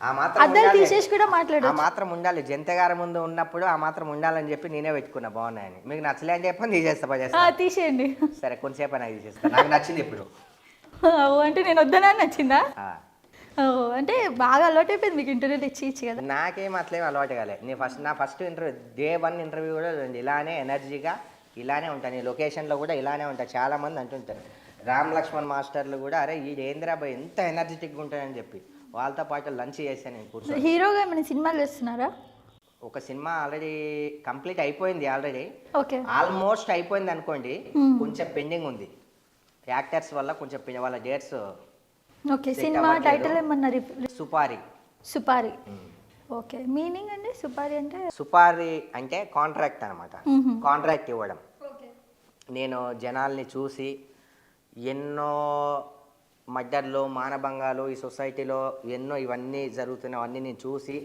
ఆ మాత్రం అద్దాలు ఉండాలి. తీసేసి కూడా ఆ మాట్లాడచ్చు మాత్రం ఉండాలి. జంత గారి ముందు ఉన్నప్పుడు ఆ మాత్రం ఉండాలని చెప్పి నేనే పెట్టుకున్నా. బాగున్నాయని. మీకు నచ్చలే అని చెప్పని తీసేస్తా పనిచేస్తా తీసేయండి. సరే కొంతసేపు నాకు తీసేస్తా నాకు నచ్చింది ఇప్పుడు. ఓ, అంటే నేను వద్దనా నచ్చిందా? ఆ. ఓ, అంటే బాగా అలవాటు అయిపోయింది మీకు ఇంటర్వ్యూలు ఇచ్చి ఇచ్చి కదా. నాకేం అట్లేం అలవాటు కాలే. నేను ఫస్ట్ నా first interview day one interview కూడా చూడండి. ఇలానే ఎనర్జీగా ఇలానే ఉంటాను ఈ లొకేషన్లో కూడా ఇలానే ఉంటాను చాలా మంది అంటుంటారు. రామ్ లక్ష్మణ్ మాస్టర్లు కూడా అరే ఈ ఏంద్రాబాయ్ ఎంత ఎనర్జెటిక్గా ఉంటాయని చెప్పి. వాళ్ళతో పాటు లంచ్ చేశాను నేను కూర్చొని. హీరోగా ఏమైనా సినిమాలు చేస్తున్నారా? ఒక సినిమా ఆల్రెడీ కంప్లీట్ అయిపోయింది ఆల్రెడీ. ఓకే. ఆల్మోస్ట్ అయిపోయింది అనుకోండి Hmm. కొంచెం పెండింగ్ ఉంది. యాక్టర్స్ వల్ల కొంచెం పెండింగ్ వాళ్ళ డేట్స్ ఓకే సినిమా. టైటిల్ ఏమన్నా సుపారి. సుపారి. ఓకే మీనింగ్ అండి సుపారి అంటే? సుపారి అంటే కాంట్రాక్ట్ అనమాట. కాంట్రాక్ట్ ఇవ్వడం. నేను జనాల్ని చూసి ఎన్నో మర్డర్లు మానభంగాలు ఈ సొసైటీలో ఎన్నో ఇవన్నీ జరుగుతున్నవన్నీ నేను చూసి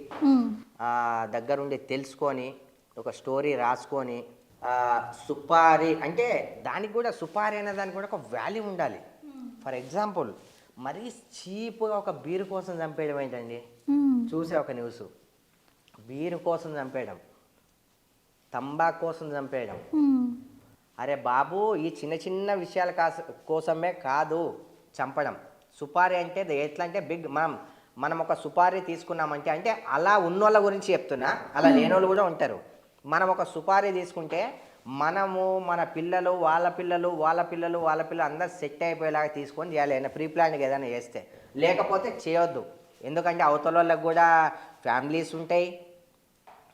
ఆ, దగ్గరుండి తెలుసుకొని ఒక స్టోరీ రాసుకొని ఆ, సుపారి అంటే దానికి కూడా సుపారి అనే దానికి కూడా ఒక వాల్యూ ఉండాలి. ఫర్ ఎగ్జాంపుల్ మరీ చీప్గా ఒక బీరు కోసం చంపేయడం ఏంటండి? చూసే ఒక న్యూస్. బీరు కోసం చంపేయడం. తంబాకు కోసం చంపేయడం. అరే బాబు ఈ చిన్న చిన్న విషయాల కాస కోసమే కాదు. చంపడం. సుపారీ అంటే ఎట్లా అంటే బిగ్ మనం మనం ఒక సుపారీ తీసుకున్నామంటే అంటే అలా ఉన్నోళ్ళ గురించి చెప్తున్నా అలా లేనోళ్ళు కూడా ఉంటారు. మనం ఒక సుపారీ తీసుకుంటే మనము మన పిల్లలు వాళ్ళ పిల్లలు వాళ్ళ పిల్లలు వాళ్ళ పిల్లలు అందరు సెట్ అయిపోయేలాగా తీసుకొని చేయాలి. ఏదైనా ప్రీ ప్లాన్గా ఏదైనా చేస్తే. లేకపోతే చేయొద్దు. ఎందుకంటే అవతల వాళ్ళకి కూడా ఫ్యామిలీస్ ఉంటాయి.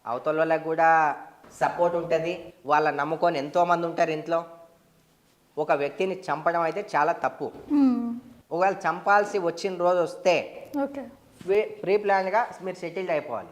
అవతల వాళ్ళకి కూడా సపోర్ట్ ఉంటుంది. వాళ్ళ నమ్ముకొని ఎంతోమంది ఉంటారు ఇంట్లో. ఒక వ్యక్తిని చంపడం అయితే చాలా తప్పు. ఒకవేళ చంపాల్సి వచ్చిన రోజు వస్తే ప్రీ ప్లాన్గా మీరు సెటిల్డ్ అయిపోవాలి.